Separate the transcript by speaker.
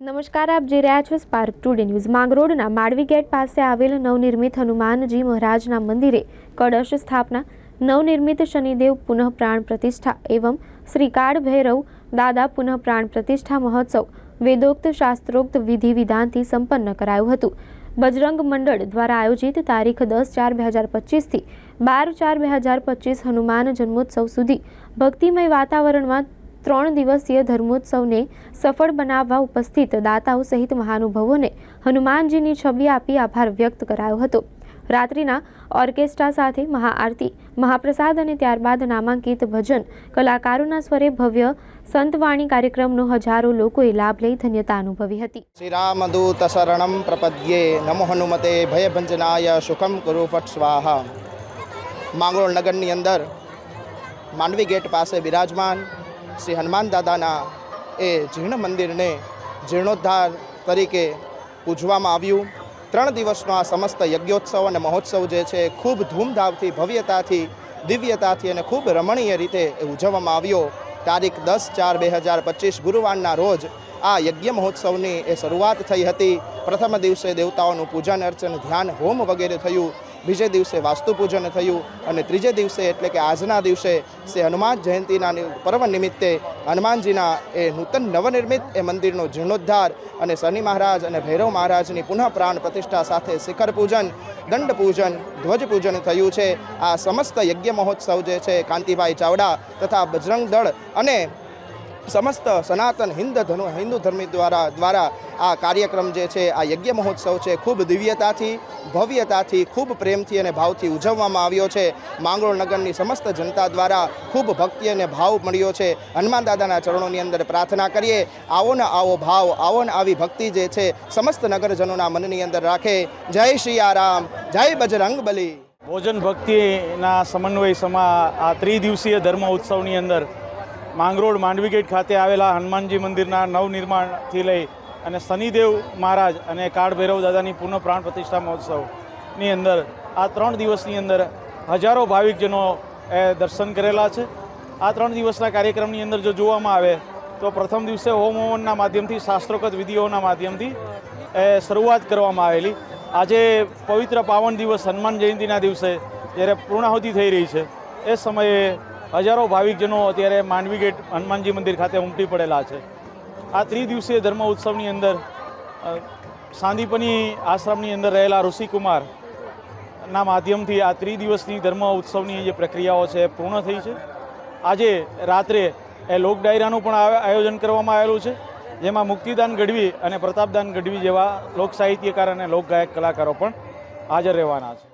Speaker 1: નમસ્કાર, આપ જોઈ રહ્યા છો સ્પાર્ક ટુડે ન્યૂઝ માંગરોળના માળવી ગેટ પાસે આવેલ નવનિર્મિત હનુમાનજી મહારાજના મંદિરે કળશ સ્થાપના. નવનિર્મિત શનિદેવ પુનઃ પ્રાણ પ્રતિષ્ઠા એવં શ્રી કાળ ભૈરવ દાદા પુનઃ પ્રાણ પ્રતિષ્ઠા મહોત્સવ વેદોક્ત શાસ્ત્રોક્ત વિધિ વિધાનથી સંપન્ન કરાયું હતું. બજરંગ મંડળ દ્વારા આયોજિત તારીખ દસ ચાર બે હજાર પચીસથી બાર ચાર બે હજાર પચીસ હનુમાન જન્મોત્સવ સુધી ભક્તિમય વાતાવરણમાં ત્રણ દિવસીય ધર્મોત્સવને સફળ બનાવવા ઉપસ્થિત દાતાઓ સહિત મહાનુભાવોને હનુમાનજીની છબી આપી આભાર વ્યક્ત કરાયો હતો. રાત્રિના ઓર્કેસ્ટ્રા સાથે મહાઆરતી, મહાપ્રસાદ અને ત્યારબાદ નામાંકિત ભજન, કલાકારોના સ્વરે ભવ્ય સંતવાણી કાર્યક્રમનો હજારો લોકોએ લાભ લઈ ધન્યતા અનુભવી હતી.
Speaker 2: શ્રીરામદૂત શરણમ પ્રપદ્યે નમો હનુમતે ભયભંજનાય સુખમ કુરુ ફટ સ્વાહા. માંગરોળ નગરની અંદર માંડવી ગેટ પાસે બિરાજમાન શ્રી હનુમાન દાદાના એ જીર્ણ મંદિરને જીર્ણોદ્ધાર તરીકે પૂજવામાં આવ્યું. ત્રણ દિવસનો આ સમસ્ત યજ્ઞોત્સવ અને મહોત્સવ જે છે ખૂબ ધૂમધામથી, ભવ્યતાથી, દિવ્યતાથી અને ખૂબ રમણીય રીતે એ ઉજવવામાં આવ્યો. તારીખ દસ ચાર બે હજાર પચીસ ગુરુવારના રોજ આ યજ્ઞ મહોત્સવની એ શરૂઆત થઈ હતી. પ્રથમ દિવસે દેવતાઓનું પૂજન અર્ચન, ધ્યાન, હોમ વગેરે થયું. બીજે દિવસે વાસ્તુ પૂજન થયું અને ત્રીજે દિવસે એટલે કે આજના દિવસે શ્રી હનુમાન જયંતિના પર્વ નિમિત્તે હનુમાનજીના એ નૂતન નવનિર્મિત એ મંદિરનો જીર્ણોદ્ધાર અને શનિ મહારાજ અને ભૈરવ મહારાજની પુનઃ પ્રાણ પ્રતિષ્ઠા સાથે શિખર પૂજન, દંડ પૂજન, ધ્વજ પૂજન થયું છે. આ સમસ્ત યજ્ઞ મહોત્સવ જે છે, કાંતિભાઈ ચાવડા તથા બજરંગ દળ અને સમસ્ત સનાતન હિન્દ ધનુ, હિન્દુ ધર્મી દ્વારા દ્વારા આ કાર્યક્રમ જે છે, આ યજ્ઞ મહોત્સવ છે, ખૂબ દિવ્યતાથી, ભવ્યતાથી, ખૂબ પ્રેમથી અને ભાવથી ઉજવવામાં આવ્યો છે. માંગરોળ નગરની સમસ્ત જનતા દ્વારા ખૂબ ભક્તિ અને ભાવ મળ્યો છે. હનુમાન દાદાના ચરણોની અંદર પ્રાર્થના કરીએ. આવો ને આવો ભાવ, આવો ને આવી ભક્તિ જે છે, સમસ્ત નગરજનોના મનની અંદર રાખે. જય શ્રીયારામ જય બજરંગ બલી.
Speaker 3: ભોજન ભક્તિના સમન્વય સમા આ ત્રિદિવસીય ધર્મ ઉત્સવની અંદર માંગરોળ માંડવી ગેટ ખાતે આવેલા હનુમાનજી મંદિરના નવનિર્માણથી લઈ અને શનિદેવ મહારાજ અને કાળભૈરવ દાદાની પુનઃ પ્રાણ પ્રતિષ્ઠા મહોત્સવની અંદર આ ત્રણ દિવસની અંદર હજારો ભાવિકજનો એ દર્શન કરેલા છે. આ ત્રણ દિવસના કાર્યક્રમની અંદર જો જોવામાં આવે તો પ્રથમ દિવસે હોમ હવનના માધ્યમથી શાસ્ત્રોકત વિધિઓના માધ્યમથી એ શરૂઆત કરવામાં આવેલી. આજે પવિત્ર પાવન દિવસ હનુમાન જયંતિના દિવસે જ્યારે પૂર્ણાહુતિ થઈ રહી છે, એ સમયે હજારો ભાવિકજનો અત્યારે માંડવી ગેટ હનુમાનજી મંદિર ખાતે ઉમટી પડેલા છે. આ ત્રિદિવસીય ધર્મ ઉત્સવની અંદર સાંદીપની આશ્રમની અંદર રહેલા ઋષિકુમાર ના માધ્યમથી આ ત્રિદિવસની ધર્મ ઉત્સવની જે પ્રક્રિયાઓ છે એ પૂર્ણ થઈ છે. આજે રાત્રે એ લોક ડાયરાનું પણ આયોજન કરવામાં આવેલું છે, જેમાં મુક્તિદાન ગઢવી અને પ્રતાપદાન ગઢવી જેવા લોક સાહિત્યકાર અને લોકગાયક કલાકારો પણ હાજર રહેવાના છે.